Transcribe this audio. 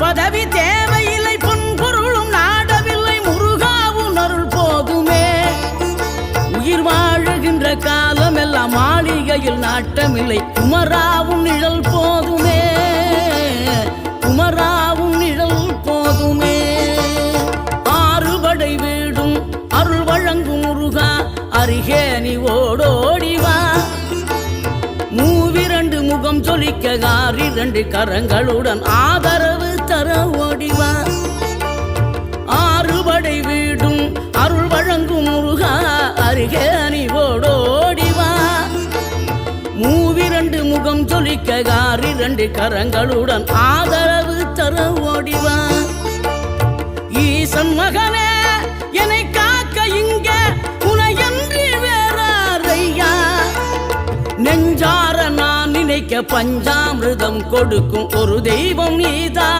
பதவி தேவையில்லை பொன்பொருளும் நாடவில்லை முருகாவும் அருள் போதுமே. உயிர் வாழுகின்ற காலம் எல்லாம் மாளிகையில் நாட்டமில்லை குமராவும் நிழல் போதுமே. குமராவும் நிழல் போதுமே. ஆறுபடை வீடும் அருள் வழங்கும் முருகா அருகே நீ ஓடோடிவா மூவிரண்டு முகம் சொலிக்க ஆறிரண்டு கரங்களுடன் ஆதரவு இரண்டு முகம் சொலிக்க இரண்டு கரங்களுடன் ஆதரவு தர ஓடிவா ஈசன் மகனே என்னை காக்க இங்க உனையன்றி வேறாரையா? நெஞ்சார நான் நினைக்க பஞ்சாமிரதம் கொடுக்கும் ஒரு தெய்வம் நீதான்